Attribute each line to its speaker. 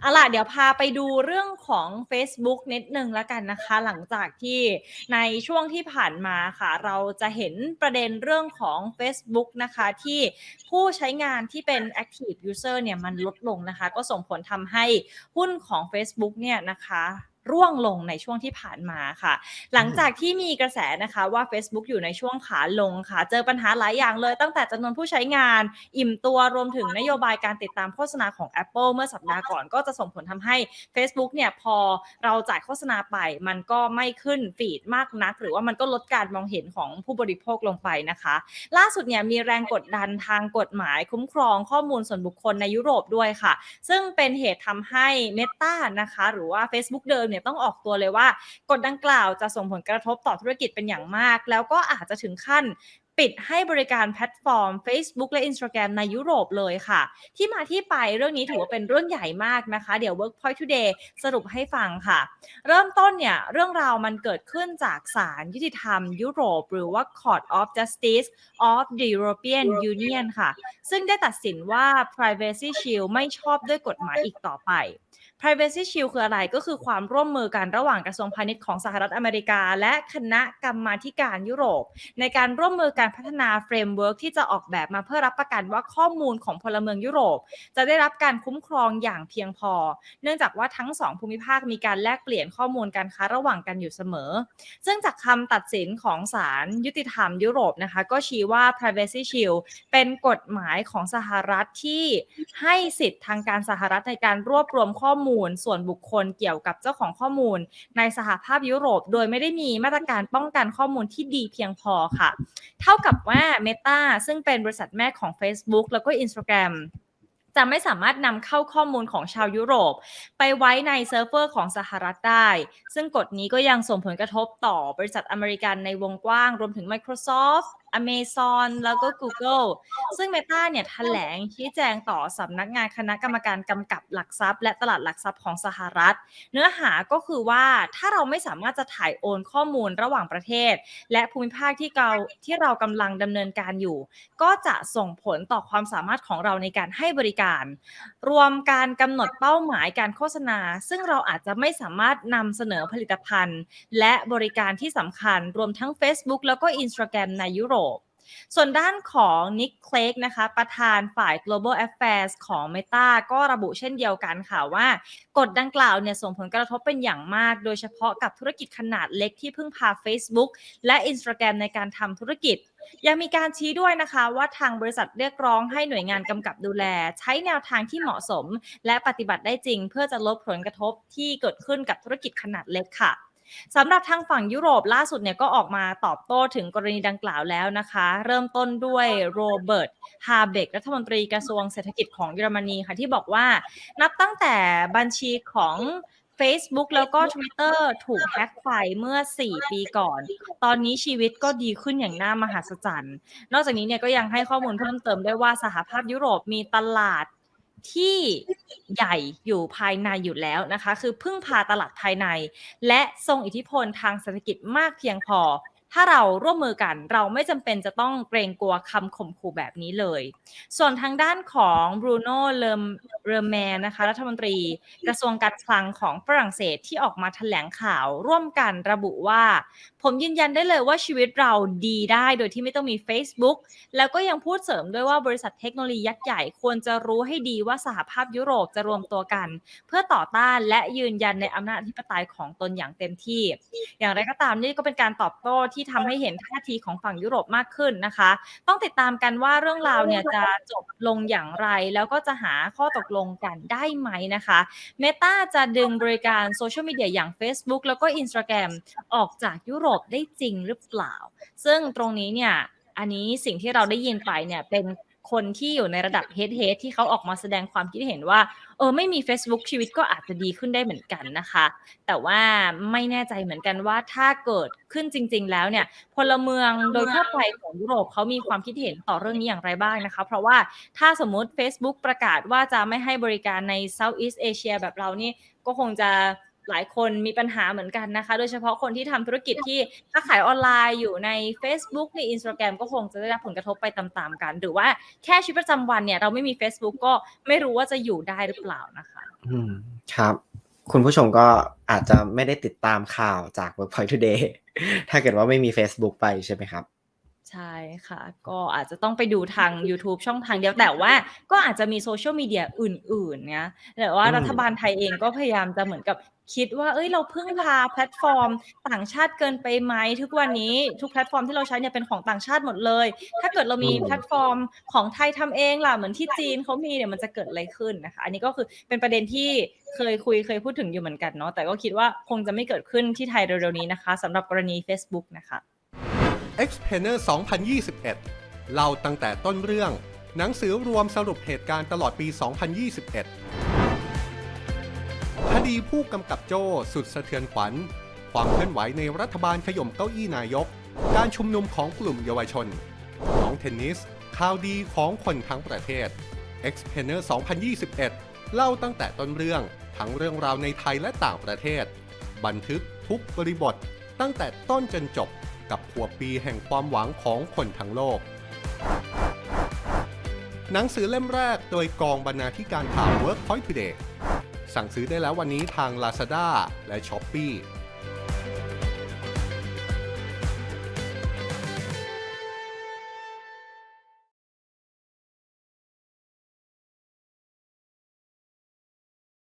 Speaker 1: เอาล่ะเดี๋ยวพาไปดูเรื่องของ Facebook นิดนึงแล้วกันนะคะ หลังจากที่ในช่วงที่ผ่านมาค่ะ เราจะเห็นประเด็นเรื่องของ Facebook นะคะ ที่ผู้ใช้งานที่เป็น Active User เนี่ยมันลดลงนะคะ ก็ส่งผลทำให้หุ้นของ Facebook เนี่ยนะคะ ร่วงลงในช่วงที่ผ่านมาค่ะ หลังจากที่มีกระแสนะคะว่า Facebook อยู่ในช่วงขาลงค่ะ เจอปัญหาหลายอย่างเลย ตั้งแต่จำนวนผู้ใช้งาน อิ่มตัวรวมถึงนโยบายการติดตามโฆษณาของ Apple เมื่อสัปดาห์ก่อนก็จะส่งผลทำให้ Facebook เนี่ยพอเราจ่ายโฆษณาไปมันก็ไม่ขึ้นฟีดมากนัก หรือว่ามันก็ลดการมองเห็นของผู้บริโภคลงไปนะคะ ล่าสุดเนี่ยมีแรงกดดันทางกฎหมายคุ้มครองข้อมูลส่วนบุคคลในยุโรปด้วยค่ะ ซึ่งเป็นเหตุทำให้ Meta นะคะ หรือว่า Facebook เดิมเนี่ยต้องออกตัวเลยว่ากฎดังกล่าวจะส่งผลกระทบต่อธุรกิจเป็นอย่างมาก แล้วก็อาจจะถึงขั้นปิดให้บริการแพลตฟอร์ม Facebook และ Instagram ในยุโรปเลยค่ะ ที่มาที่ไปเรื่องนี้ถือว่าเป็นเรื่องใหญ่มากนะคะ เดี๋ยว Workpoint Today สรุปให้ฟังค่ะ เริ่มต้นเนี่ยเรื่องราวมันเกิดขึ้นจากศาลยุติธรรมยุโรป หรือว่า Court of Justice of the European Union ค่ะ ซึ่งได้ตัดสินว่า Privacy Shield ไม่ชอบด้วยกฎหมายอีกต่อไป Privacy Shield คืออะไรก็คือความร่วมมือกันระหว่างกระทรวงพาณิชย์ของสหรัฐอเมริกา และคณะกรรมาการยุโรป ในการร่วมมือการพัฒนาเฟรมเวิร์กที่จะออกแบบมาเพื่อรับประกันว่าข้อมูลของพลเมืองยุโรป จะได้รับการคุ้มครองอย่างเพียงพอ เนื่องจากว่าทั้งสองภูมิภาคมีการแลกเปลี่ยนข้อมูลการค้าระหว่างกันอยู่เสมอ ซึ่งจากคำตัดสินของศาลยุติธรรมยุโรปนะคะก็ชี้ว่า Privacy Shield เป็นกฎหมายของสหรัฐที่ให้สิทธิ์ทางการสหรัฐในการรวบรวมข้อมูลส่วนบุคคลเกี่ยวกับเจ้าของข้อมูล ในสหภาพยุโรป โดยไม่ได้มีมาตรการป้องกันข้อมูลที่ดีเพียงพอค่ะ เท่ากับว่า Meta ซึ่งเป็นบริษัทแม่ของ Facebook แล้วก็ Instagram จะไม่สามารถนำเข้าข้อมูลของชาวยุโรป ไปไว้ในเซิร์ฟเวอร์ของสหรัฐได้ ซึ่งกฎนี้ก็ยังส่งผลกระทบต่อบริษัทอเมริกันในวงกว้าง รวมถึง Microsoft Amazon แล้วก็ Google ซึ่ง Meta เนี่ยแถลงชี้แจงต่อสำนักงานคณะกรรมการกำกับหลักทรัพย์ และตลาดหลักทรัพย์ของสหรัฐ เนื้อหาก็คือว่าถ้าเราไม่สามารถจะถ่ายโอนข้อมูลระหว่างประเทศ และภูมิภาคที่เราที่เรากำลังดำเนินการอยู่ ก็จะส่งผลต่อความสามารถของเราในการให้บริการ รวมการกำหนดเป้าหมายการโฆษณา ซึ่งเราอาจจะไม่สามารถนำเสนอผลิตภัณฑ์ และบริการที่สำคัญ รวมทั้ง Facebook แล้วก็ Instagram ในยุโรป ส่วนด้านของนิกเคลกนะคะ ประธานฝ่าย global affairs ของ Meta ก็ระบุเช่นเดียวกันค่ะว่า กฎดังกล่าวเนี่ยส่งผลกระทบเป็นอย่างมาก โดยเฉพาะกับธุรกิจขนาดเล็กที่พึ่งพา Facebook และ Instagram ในการทำธุรกิจยังมีการชี้ด้วยนะคะว่าทางบริษัทเรียกร้องให้หน่วยงานกำกับดูแล ใช้แนวทางที่เหมาะสม และปฏิบัติได้จริง เพื่อจะลดผลกระทบที่เกิดขึ้นกับธุรกิจขนาดเล็กค่ะ สำหรับทางฝั่งยุโรปล่าสุดเนี่ยก็ออกมาตอบโต้ถึงกรณีดังกล่าวแล้วนะคะ เริ่มต้นด้วยโรเบิร์ตฮาเบกรัฐมนตรีกระทรวงเศรษฐกิจของเยอรมนีค่ะที่บอกว่า นับตั้งแต่บัญชีของ Facebook แล้วก็ Twitter ถูกแฮ็กไปเมื่อ 4 ปีก่อน ตอนนี้ชีวิตก็ดีขึ้นอย่างน่ามหัศจรรย์ นอกจากนี้เนี่ยก็ยังให้ข้อมูลเพิ่มเติมด้วยว่าสหภาพยุโรปมีตลาด ที่ใหญ่อยู่ภายในอยู่แล้วนะคะ คือพึ่งพาตลาดภายใน และทรงอิทธิพลทางเศรษฐกิจมากเพียงพอ ถ้าเราร่วมมือกันเราไม่จำเป็นจะต้องเกรงกลัวคำข่มขู่แบบนี้เลย ส่วนทางด้านของบรูโน่เลมเรแมนนะคะรัฐมนตรีกระทรวงการคลังของฝรั่งเศสที่ออกมาแถลงข่าวร่วมกันระบุว่า ผมยืนยันได้เลยว่าชีวิตเราดีได้โดยที่ไม่ต้องมี Facebook แล้วก็ยังพูดเสริมด้วยว่าบริษัทเทคโนโลยียักษ์ใหญ่ควรจะรู้ให้ดีว่าสหภาพยุโรปจะรวมตัวกัน เพื่อต่อต้านและยืนยันในอำนาจอธิปไตยของตนอย่างเต็มที่ อย่างไรก็ตามนี่ก็เป็นการตอบโต้ที่ทำให้เห็นท่าทีของฝั่งยุโรปมากขึ้นนะคะ ต้องติดตามกันว่าเรื่องราวเนี่ยจะจบลงอย่างไร แล้วก็จะหาข้อตกลงกันได้ไหมนะคะ Meta จะดึงบริการโซเชียลมีเดียอย่าง Facebook แล้วก็ Instagram ออกจากยุโรปได้จริงหรือเปล่า ซึ่งตรงนี้เนี่ยอันนี้สิ่งที่เราได้ยินไปเนี่ยเป็น คนที่อยู่ในระดับเฮดเฮดที่เขาออกมาแสดงความคิดเห็นว่า เออ ไม่มี Facebook ชีวิตก็อาจจะดีขึ้นได้เหมือนกันนะคะ แต่ว่าไม่แน่ใจเหมือนกันว่าถ้าเกิดขึ้นจริง ๆ แล้วเนี่ย พลเมืองโดยทั่วไปของยุโรปเขามีความคิดเห็นต่อเรื่องนี้อย่างไรบ้างนะคะ เพราะว่าถ้าสมมติ Facebook ประกาศว่าจะไม่ให้บริการใน Southeast Asia แบบเรานี่ก็คงจะ หลายคนมีปัญหาเหมือนกันนะคะ โดยเฉพาะคนที่ทำธุรกิจที่ค้าขายออนไลน์อยู่ใน Facebook ใน Instagram ก็คงจะได้รับผลกระทบไปตามๆกัน หรือว่าแค่ชีวิตประจำวันเนี่ย เราไม่มี Facebook ก็ไม่รู้ว่าจะอยู่ได้หรือเปล่านะคะ
Speaker 2: อืมครับ คุณผู้ชมก็อาจจะไม่ได้ติดตามข่าวจาก Workpoint Today ถ้าเกิดว่าไม่มี Facebook ไปใช่ไหมครับ
Speaker 1: ใช่ค่ะ ก็อาจจะต้องไปดูทาง YouTube ช่องทางเดียวแต่ว่าก็อาจจะมีโซเชียลมีเดียอื่นๆนะแต่ว่า
Speaker 2: อืม
Speaker 1: รัฐบาลไทยเองก็พยายามจะเหมือนกับคิดว่า เอ้ยเราพึ่งพาแพลตฟอร์ม ต่างชาติเกินไปไหมทุกวันนี้ทุกแพลตฟอร์มที่เราใช้เนี่ยเป็นของต่างชาติหมดเลย ถ้าเกิดเรามีแพลตฟอร์มของไทยทำเองล่ะเหมือนที่จีนเขามีเนี่ยมันจะเกิดอะไรขึ้นนะคะ อันนี้ก็คือเป็นประเด็นที่เคยคุยเคยพูดถึงอยู่เหมือนกันเนาะแต่ก็คิดว่าคงจะไม่เกิดขึ้นที่ไทยเร็วๆนี้นะคะสำหรับกรณี Facebook นะคะ
Speaker 3: x p a n e r 2021 เล่าตั้งแต่ต้นเรื่อง หนังสือรวมสรุปเหตุการณ์ตลอดปี 2021 คดีผู้กำกับโจ้สุดสะเทือนขวัญ ความเคลื่อนไหวในรัฐบาลขย่มเก้าอี้นายก การชุมนุมของกลุ่มเยาวชน น้องเทนนิส ข่าวดีของคนทั้งประเทศ x p a n e r 2021 เล่าตั้งแต่ต้นเรื่อง ทั้งเรื่องราวในไทยและต่างประเทศ บันทึกทุกบริบทตั้งแต่ต้นจนจบ กับขวบปีแห่งความหวังของคนทั้งโลก หนังสือเล่มแรกโดยกองบรรณาธิการข่าว Workpoint Today สั่งซื้อได้แล้ววันนี้ทาง Lazada และ Shopee